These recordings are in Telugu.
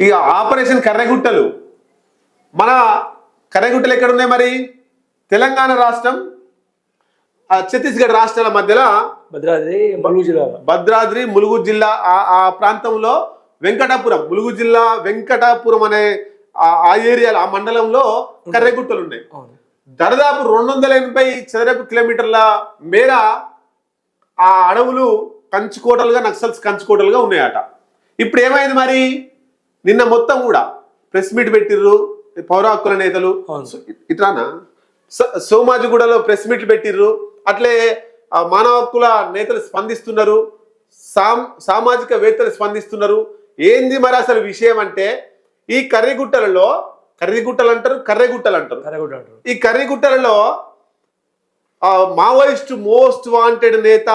ఇక ఆపరేషన్ కర్రెగుట్టలు. మన కర్రెగుట్టలు ఎక్కడున్నాయి మరి? తెలంగాణ రాష్ట్రం ఆ ఛత్తీస్గఢ్ రాష్ట్రాల మధ్యలో భద్రాద్రి ములుగు జిల్లా. భద్రాద్రి ములుగు జిల్లా ఆ- ఆ ప్రాంతంలో వెంకటాపురం ములుగు జిల్లా వెంకటాపురం అనే ఆ- ఏరియాలో ఆ మండలంలో కర్రెగుట్టలు ఉన్నాయి. దాదాపు రెండు వందల ఎనభై చదరపు కిలోమీటర్ల మేర ఆ అడవులు కంచుకోటలుగా నక్సల్స్ కంచుకోటలుగా ఉన్నాయట. ఇప్పుడు ఏమైంది మరి? నిన్న మొత్తం కూడా ప్రెస్ మీట్ పెట్టిర్రు పౌర హక్కుల నేతలు. ఇట్లానా? సోమాజిగూడలో ప్రెస్ మీట్లు పెట్టిర్రు అట్లే మానవ హక్కుల నేతలు స్పందిస్తున్నారు సామ్ సామాజిక వేత్తలు స్పందిస్తున్నారు. ఏంది మరి అసలు విషయం అంటే ఈ కర్రిగుట్టలలో కర్రిగుట్టలు అంటారు కర్రెగుట్టలు అంటారు ఈ కర్రిగుట్టలలో మావోయిస్ట్ మోస్ట్ వాంటెడ్ నేత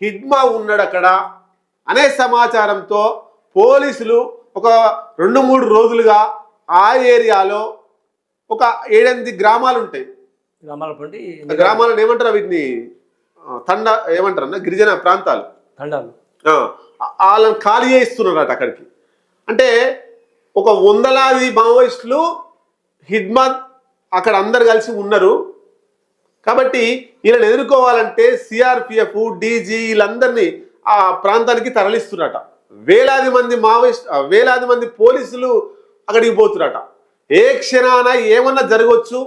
హిడ్మా ఉన్నాడు అక్కడ అనే సమాచారంతో పోలీసులు ఒక రెండు మూడు రోజులుగా ఆ ఏరియాలో ఒక ఏడెనిమిది గ్రామాలు ఉంటాయి గ్రామాల గ్రామాలను ఏమంటారు వీటిని? తండ ఏమంటారు అన్న? గిరిజన ప్రాంతాలు. తండాలు. వాళ్ళని ఖాళీ చేయిస్తున్నారట అక్కడికి. అంటే ఒక వందలాది మావోయిస్టులు హిడ్మత్ అక్కడ అందరు కలిసి ఉన్నారు. కాబట్టి వీళ్ళని ఎదుర్కోవాలంటే సిఆర్పిఎఫ్ డీజీ వీళ్ళందరినీ ఆ ప్రాంతానికి తరలిస్తున్నారట. వేలాది మంది మావోయిస్ట్ వేలాది మంది పోలీసులు అక్కడికి పోతున్నారట ఏ క్షణాన ఏమన్నా జరగవచ్చు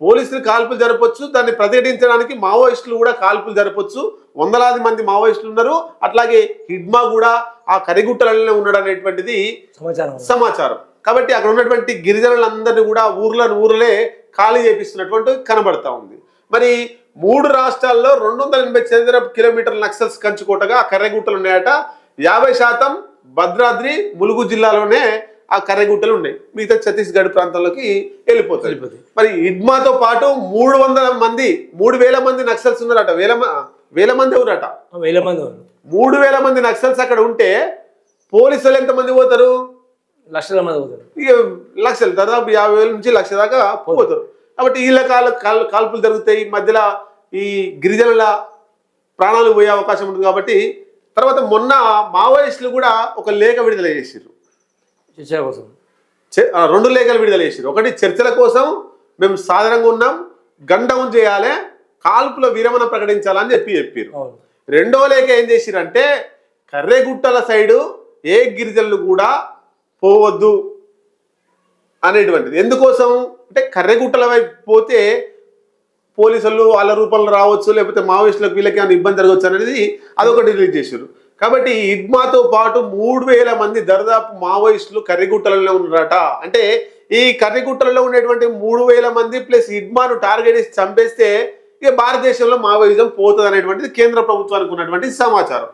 పోలీసులు కాల్పులు జరపొచ్చు దాన్ని ప్రతిఘటించడానికి మావోయిస్టులు కూడా కాల్పులు జరపొచ్చు. వందలాది మంది మావోయిస్టులు ఉన్నారు. అట్లాగే హిడ్మా కూడా ఆ కరిగుట్టలలో ఉన్నాడు అనేటువంటిది సమాచారం సమాచారం. కాబట్టి అక్కడ ఉన్నటువంటి గిరిజనులందరినీ కూడా ఊర్లను ఊర్లే ఖాళీ చేపిస్తున్నటువంటి కనబడతా ఉంది. మరి మూడు రాష్ట్రాల్లో రెండు వందల ఎనభై చదరపు కిలోమీటర్ల నక్సల్స్ కంచుకోటగా ఆ కర్రెగుట్టలు ఉన్నాయట. యాభై శాతం భద్రాద్రి ములుగు జిల్లాలోనే ఆ కర్రెగుట్టలు ఉన్నాయి. మిగతా ఛత్తీస్గఢ్ ప్రాంతంలోకి వెళ్ళిపోతాయి. మరి ఇడ్మాతో పాటు మూడు వందల మంది మూడు వేల మంది నక్సల్స్ ఉన్నారట. వేల వేల మంది ఎవరట? వేల మంది ఉన్నారు మూడు వేల మంది నక్సల్స్ అక్కడ ఉంటే పోలీసులు ఎంతమంది పోతారు? లక్షల మంది పోతారు. ఇక లక్షలు దాదాపు యాభై వేల నుంచి లక్ష దాకా పోతారు. కాబట్టి వీళ్ళ కాల్ కాల్పులు జరుగుతాయి. మధ్యలో ఈ గిరిజనుల ప్రాణాలు పోయే అవకాశం ఉంటుంది కాబట్టి తర్వాత మొన్న మావోయిస్టులు కూడా ఒక లేఖ విడుదల చేసిర్రు. చర్చ కోసం. రెండు లేఖలు విడుదల చేసిర్రు. ఒకటి చర్చల కోసం మేము సాధారణంగా ఉన్నాం గండం చేయాలి కాల్పుల విరమణ ప్రకటించాలని చెప్పి చెప్పారు రెండో లేఖ ఏం చేసిరంటే కర్రెగుట్టల సైడు ఏ గిరిజనులు కూడా పోవద్దు అనేటువంటిది. ఎందుకోసం? అంటే కర్రెగుట్టల వైపు పోతే పోలీసులు వాళ్ళ రూపంలో రావచ్చు లేకపోతే మావోయిస్టులకు వీళ్ళకి ఏమైనా ఇబ్బంది జరగవచ్చు అనేది అదొకటి రిలీజ్ చేశారు. కాబట్టి ఇడ్మాతో పాటు మూడు వేల మంది దరిదాపు మావోయిస్టులు కర్రిగుట్టలలో ఉన్నారట. అంటే ఈ కర్రిగుట్టలలో ఉండేటువంటి మూడు వేల మంది ప్లస్ ఇడ్మాను టార్గెట్ చేసి చంపేస్తే ఇక భారతదేశంలో మావోయిజం పోతుంది అనేటువంటిది కేంద్ర ప్రభుత్వానికి ఉన్నటువంటి సమాచారం.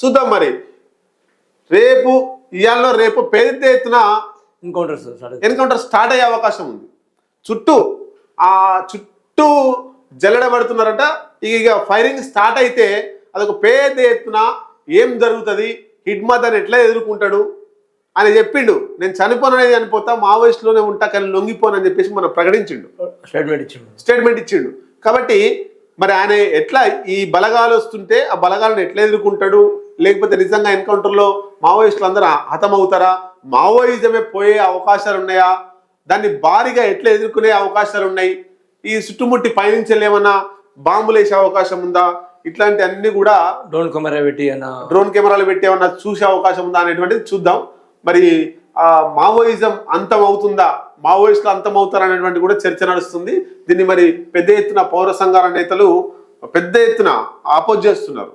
చూద్దాం మరి. రేపు ఇవాళ రేపు పెద్ద ఎత్తున ఎన్కౌంటర్స్ స్టార్ట్ ఎన్కౌంటర్ స్టార్ట్ అయ్యే అవకాశం ఉంది. చుట్టూ ఆ చుట్టూ జల్లడబడుతున్నారట. ఇక ఫైరింగ్ స్టార్ట్ అయితే అదొక పెద్ద ఎత్తున ఏం జరుగుతుంది? హిడ్మా దాన్ని ఎట్లా ఎదుర్కొంటాడు? అని చెప్పిండు. నేను చనిపోననేది చనిపోతా మావోయిస్ట్లోనే ఉంటా కానీ లొంగిపోనని చెప్పేసి మనం ప్రకటించిండు. స్టేట్మెంట్ ఇచ్చిండు. స్టేట్మెంట్ ఇచ్చిండు. కాబట్టి మరి ఆయన ఎట్లా ఈ బలగాలు వస్తుంటే ఆ బలగాలను ఎట్లా ఎదుర్కొంటాడు? లేకపోతే నిజంగా ఎన్కౌంటర్లో మావోయిస్టులు అందరూ హతమవుతారా? మావోయిజమే పోయే అవకాశాలు ఉన్నాయా దాన్ని భారీగా ఎట్లా ఎదుర్కొనే అవకాశాలు ఉన్నాయి ఈ చుట్టుముట్టి పయనించలే ఏమన్నా బాంబులు వేసే అవకాశం ఉందా? ఇట్లాంటి అన్ని కూడా డ్రోన్ కెమెరా పెట్టి అన్న. డ్రోన్ కెమెరాలు పెట్టి ఏమన్నా చూసే అవకాశం ఉందా అనేటువంటిది చూద్దాం. మరి ఆ మావోయిజం అంతం అవుతుందా? మావోయిస్టులు అంతం అవుతారా అనేటువంటి కూడా చర్చ నడుస్తుంది. దీన్ని మరి పెద్ద ఎత్తున పౌర సంఘాల నేతలు పెద్ద ఎత్తున ఆపోజ్ చేస్తున్నారు.